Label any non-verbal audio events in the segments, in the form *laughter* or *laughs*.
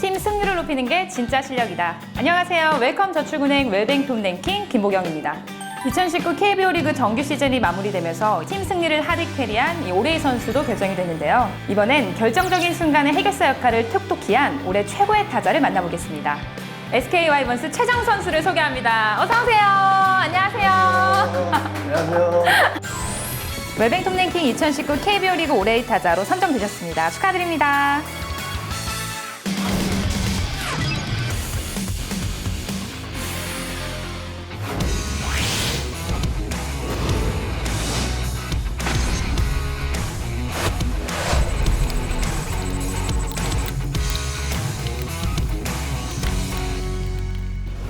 팀 승률을 높이는 게 진짜 실력이다. 안녕하세요. 웰컴 저축은행 웰뱅톤 랭킹 김보경입니다. 2019 KBO 리그 정규 시즌이 마무리되면서 팀 승리를 하득 캐리한 이 올해의 선수도 결정이 됐는데요. 이번엔 결정적인 순간의 해결사 역할을 톡톡히 한 올해 최고의 타자를 만나보겠습니다. SK 와이번스 최정 선수를 소개합니다. 어서 오세요. 안녕하세요. 안녕하세요. 웰뱅톤 랭킹 2019 KBO 리그 올해의 타자로 선정되셨습니다. 축하드립니다.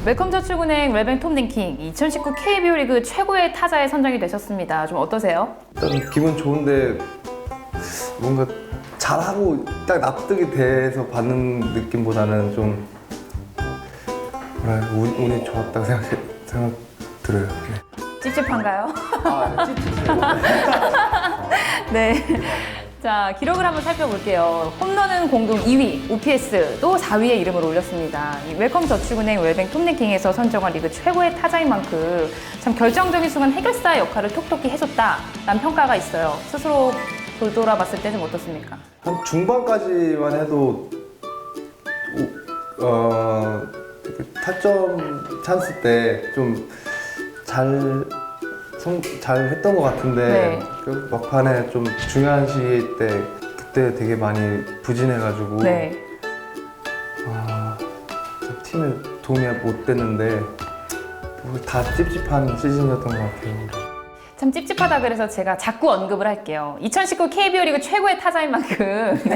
웰컴 저축은행 웰뱅 랭킹 2019 KBO 리그 최고의 타자에 선정이 되셨습니다. 좀 어떠세요? 일단 기분 좋은데 뭔가 잘하고 딱 납득이 돼서 받는 느낌보다는 좀 뭐라 운, 운이 좋았다고 생각 생각 들어요. 네. 찝찝한가요? 아, 찝찝해요. *laughs* 네. 자, 기록을 한번 살펴볼게요. 홈런은 공동 2위, OPS도 4위에 이름을 올렸습니다. 이 웰컴 저축은행 웰뱅 톱랭킹에서 선정한 리그 최고의 타자인 만큼 참 결정적인 순간 해결사 역할을 톡톡히 해줬다라는 평가가 있어요. 스스로 돌돌아봤을 때 좀 어떻습니까? 한 중반까지만 해도 오- 어, 그 타점 찬스 때 좀 잘 잘 했던 것 같은데 네. 그 막판에 좀 중요한 시기 때 그때 되게 많이 부진해가지고 네. 아, 좀 팀에 도움이 못 됐는데 뭐다 찝찝한 시즌이었던 것 같아요. 참 찝찝하다 그래서 제가 자꾸 언급을 할게요. 2019 KBO 리그 최고의 타자인 만큼 *laughs* *laughs*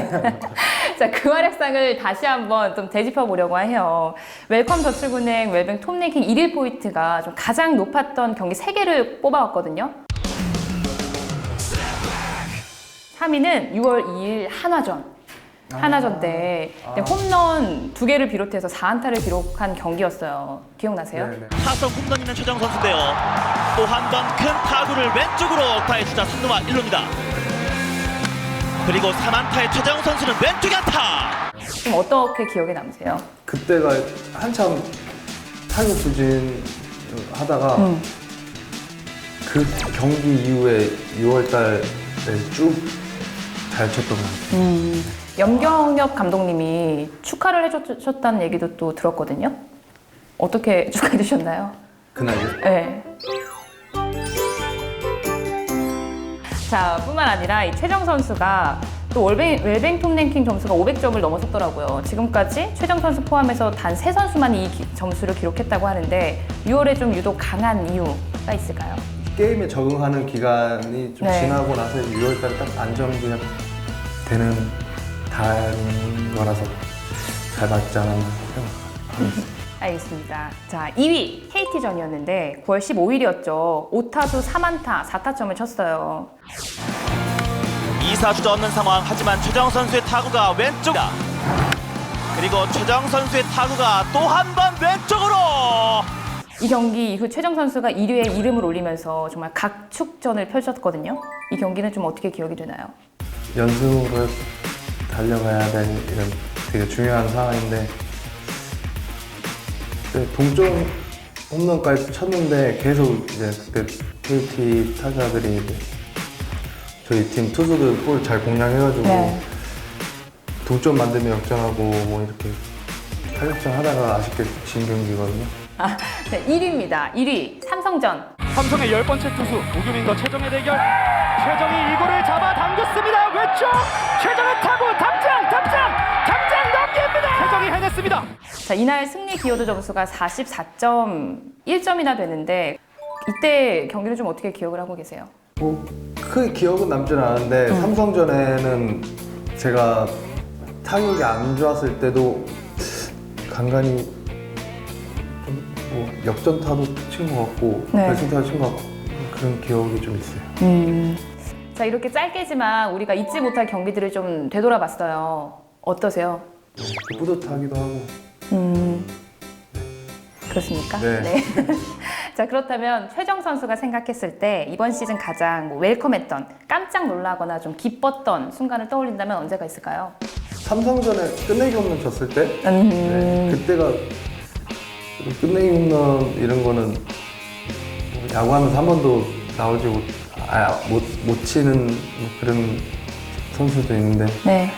자, 그 활약상을 다시 한번 좀 되짚어 보려고 해요. 웰컴 저축은행 웰뱅 톱랭킹 1위 포인트가 좀 가장 높았던 경기 3개를 뽑아왔거든요. 3위는 6월 2일 한화전. 한화전 때 그때 홈런 두 개를 비롯해서 4안타를 기록한 경기였어요. 기억나세요? 네네. 타석 홈런 있는 최정 선수인데요. 또 한 번 큰 타구를 왼쪽으로 타의 주자 3루와 1루입니다. 그리고 3안타의 최정 선수는 왼쪽에 안타. 좀 어떻게 기억에 남으세요? 그때가 한참 타격 부진 하다가 음. 그 경기 이후에 6월달에 쭉 잘 쳤던 것 같아요. 음, 염경엽 감독님이 축하를 해주셨다는 얘기도 또 들었거든요. 어떻게 *laughs* 축하해 주셨나요? 그날요? 네. 자, 뿐만 아니라 이 최정 선수가 또 월뱅, 웰뱅통 랭킹 점수가 500점을 넘어섰더라고요. 지금까지 최정 선수 포함해서 단 세 선수만 이 기- 점수를 기록했다고 하는데 6월에 좀 유독 강한 이유가 있을까요? 게임에 적응하는 기간이 좀 네. 지나고 나서 6월달에 딱 그냥 되는 다른 거라서 잘 맞지 않았나 생각합니다. 알겠습니다. 자, 2위 KT전이었는데 9월 15일이었죠. 5타수 3안타 4타점을 쳤어요. 2사주도 없는 상황 하지만 최정 선수의 타구가 왼쪽이다. 그리고 최정 선수의 타구가 또 한 번 왼쪽으로. 이 경기 이후 최정 선수가 1위에 이름을 올리면서 정말 각축전을 펼쳤거든요. 이 경기는 좀 어떻게 기억이 되나요? 연승으로 달려가야 될 이런 되게 중요한 상황인데 그때 동점 홈런까지 쳤는데 계속 이제 그때 KT 타자들이 이제 저희 팀 투수들 볼 잘 공략해가지고 네. 동점 만들면 역전하고 뭐 이렇게 타격전 하다가 아쉽게 진 경기거든요. 아, 네, 1위입니다. 1위 삼성전. 삼성의 열 번째 투수 오규민과 최정의 대결 최정이 이골을 잡아 당겼습니다 왼쪽 최정의 타구 담장 담장 담장 넘깁니다 해냈습니다 자, 이날 승리 기여도 점수가 44.1점이나 되는데 이때 경기를 좀 어떻게 기억을 하고 계세요? 뭐 크게 기억은 남지는 않은데 삼성전에는 제가 타격이 안 좋았을 때도 간간히 좀뭐 역전타도 친 것 같고 네. 결승타도 친 것 같고 그런 기억이 좀 있어요. 자, 이렇게 짧게지만 우리가 잊지 못할 경기들을 좀 되돌아봤어요. 어떠세요? 뿌듯하기도 하고 음, 그렇습니까? 네. *laughs* 자, 그렇다면 최정 선수가 생각했을 때 이번 시즌 가장 뭐 웰컴했던 깜짝 놀라거나 좀 기뻤던 순간을 떠올린다면 언제가 있을까요? 삼성전에 끝내기 홈런 쳤을 때 음. 네, 그때가 끝내기 홈런 이런 거는 뭐 야구하면서 한 번도 나오지 못, 아, 못, 못 치는 그런 선수도 있는데 네.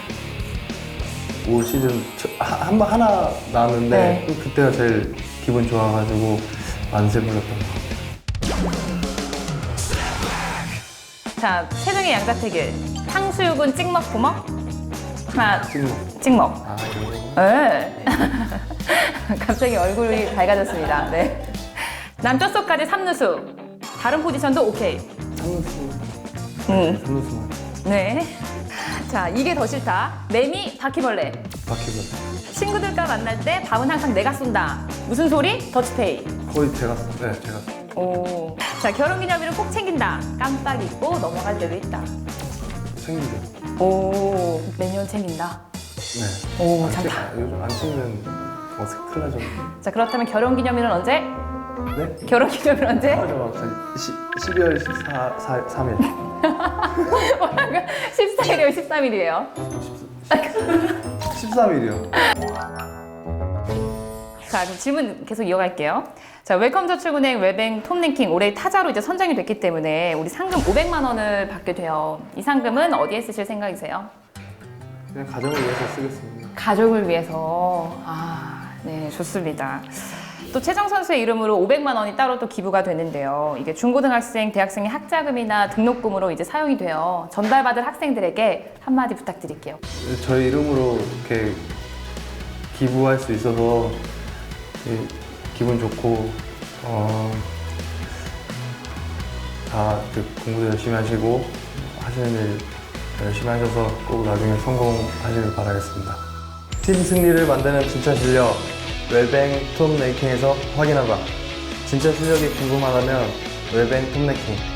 올 시즌 한번 하나 나왔는데 네. 또 그때가 제일 기분 좋아가지고 만세 불렀던 것 같아요. 자, 최종의 양자택일. 탕수육은 찍먹, 부먹? 하나, 찍먹. 찍먹. 아 거. 네. *laughs* 갑자기 얼굴이 밝아졌습니다. 네. 남쪽 속까지 3루수. 다른 포지션도 오케이. 삼루수. 음. 삼루수만 네. 자, 이게 더 싫다. 매미, 바퀴벌레. 바퀴벌레. 친구들과 만날 때 밥은 항상 내가 쏜다. 무슨 소리? 더치페이. 거의 제가 네 제가 오. 자, 결혼기념일은 꼭 챙긴다. 깜빡 잊고 넘어갈 때도 있다. 챙기죠. 오. 매년 챙긴다. 네. 오, 안참 챙- 다. 아, 요즘 안 챙기면 어색 큰일 나죠. 자, 그렇다면 결혼기념일은 언제? 네? 결혼기념일 언제? 맞아 맞아. 12월 14, 4, 3일. 14일이에요, 13일이에요. 13일이요. 자, 그럼 질문 계속 이어갈게요. 자, 웰컴 저축은행 웰뱅 톱랭킹 올해 타자로 이제 선정이 됐기 때문에 우리 상금 500만 원을 받게 돼요. 이 상금은 어디에 쓰실 생각이세요? 그냥 가정을 위해서 쓰겠습니다. 가족을 위해서. 아, 네, 좋습니다. 또 최정 선수의 이름으로 500만 원이 따로 또 기부가 되는데요. 이게 중고등학생, 대학생의 학자금이나 등록금으로 이제 사용이 돼요. 전달받을 학생들에게 한마디 부탁드릴게요. 저희 이름으로 이렇게 기부할 수 있어서 이- 기분 좋고 어, 다 공부도 열심히 하시고 하시는 일 열심히 하셔서 꼭 나중에 성공하시길 바라겠습니다. 팀 승리를 만드는 진짜 실력 웰뱅 톰 레이킹에서 확인하봐. 진짜 실력이 궁금하다면 웰뱅 톰 레이킹